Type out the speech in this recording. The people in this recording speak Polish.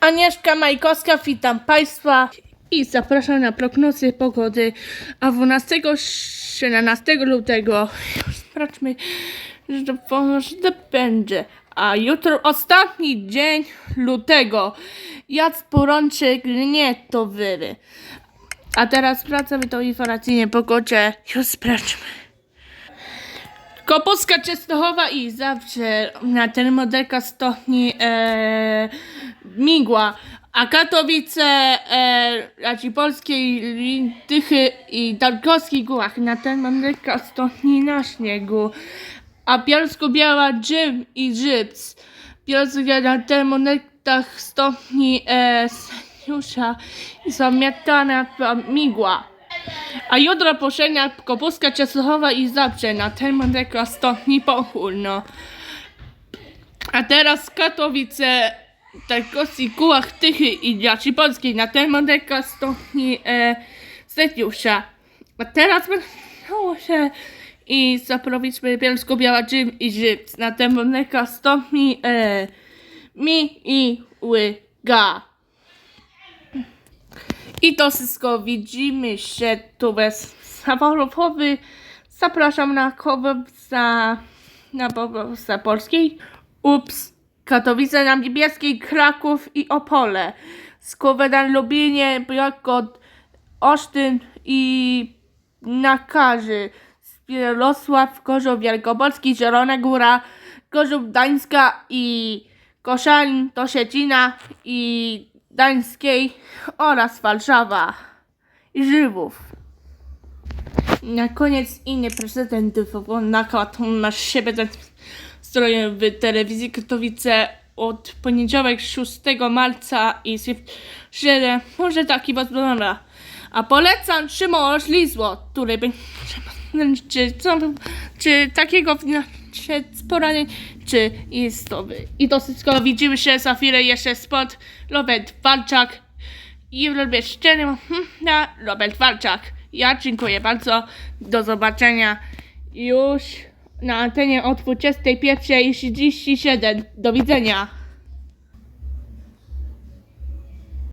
Agnieszka Majkowska, witam Państwa i zapraszam na prognozy pogody. A 12, 17 lutego, sprawdźmy, że może będzie. A jutro ostatni dzień lutego. Jac porączek nie to wyry. A teraz wracamy do informacji o pogodzie. Już sprawdźmy. Kopuska Częstochowa i zawsze na ten modelka stopni e, migła. A Katowice, e, Racipolskiej, Tychy i Darkowskich Gółach na ten modelka stopni na śniegu. A Bielsko-Biała Dżym i Życ. Bielsko na ten modelkach stopni e, seniusza i zamiatana migła. A jutro poszednia Kopuska Częstochowa i Zabrze na termometra stopni pochólno. A teraz Katowice, Tarkowski, Kułach, Tychy i Jaci Polskiej na termometra stopni e, Setiusza. A teraz będą się i zaprowadzimy Bielsko-Biała Dżym i Życ na termometra stopni e, Mi i Łyga. I to wszystko widzimy się tu bez samolotowy. Zapraszam na Kobza na Kobza Polskiej. Ups. Katowice na Niebieskiej, Kraków i Opole. Na Lubinie, Brakot, Olsztyn i Nakarzy. Spierosław, Gorzów Wielkopolski, Zielona Góra, Gorzów Gdańska i Koszalin do Szczecina i Gdańskiej oraz Warszawa i Żywów. Na koniec inny prezydent nakładł na siebie ten stroje w telewizji Katowice od poniedziałek 6 marca i że może taki was wygląda. A polecam Szymon Ślizło, który by czy, co, czy takiego czy sporanie, czy istowy. I to wszystko widzimy się za chwilę jeszcze spod Robert Walczak i robię szczery na Robert Walczak. Ja dziękuję bardzo. Do zobaczenia już na antenie o 21.37. Do widzenia.